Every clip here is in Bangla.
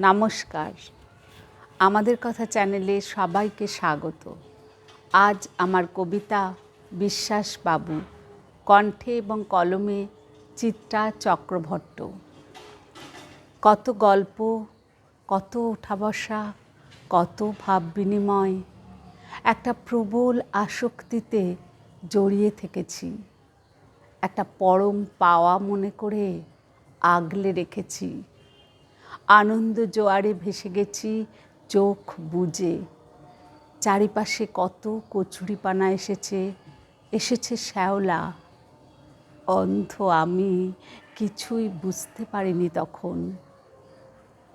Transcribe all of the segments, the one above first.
নমস্কার। আমাদের কথা চ্যানেলে সবাইকে স্বাগত। আজ আমার কবিতা বিশ্বাস বাবু, কণ্ঠে এবং কলমে চিত্রা চক্রভট্ট কত গল্প, কত ওঠা বসা কত ভাব বিনিময়, একটা প্রবল আসক্তিতে জড়িয়ে থেকেছি। একটা পরম পাওয়া মনে করে আগলে রেখেছি। আনন্দ জোয়ারে ভেসে গেছি, চোখ বুজে। চারিপাশে কত কচুরিপানা এসেছে এসেছে শ্যাওলা। অন্ধ আমি কিছুই বুঝতে পারিনি তখন।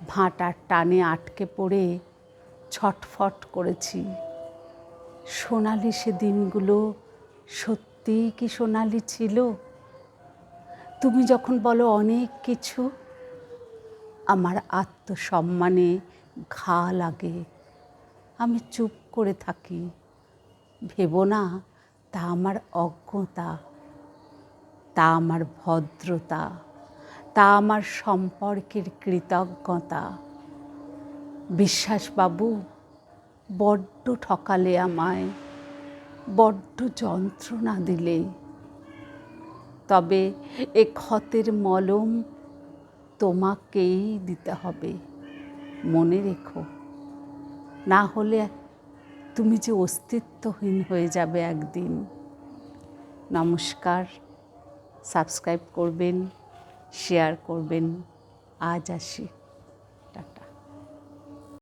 ভাঁটার টানে আটকে পড়ে ছটফট করেছি। সোনালি সে দিনগুলো সত্যিই কি সোনালি ছিল? তুমি যখন বলো অনেক কিছু আমার আত্মসম্মানে ঘা লাগে। আমি চুপ করে থাকি। ভেব না, তা আমার অজ্ঞতা, তা আমার ভদ্রতা, তা আমার সম্পর্কের কৃতজ্ঞতা। বিশ্বাসবাবু, বড্ড ঠকালে আমায়, বড্ড যন্ত্রণা দিলে। তবে এ ক্ষতের মলম তোমাকেই দিতে হবে। মনে রেখো। না হলে তুমি যে অস্তিত্বহীন হয়ে যাবে একদিন। নমস্কার। সাবস্ক্রাইব করবেন, শেয়ার করবেন। আজ আসি।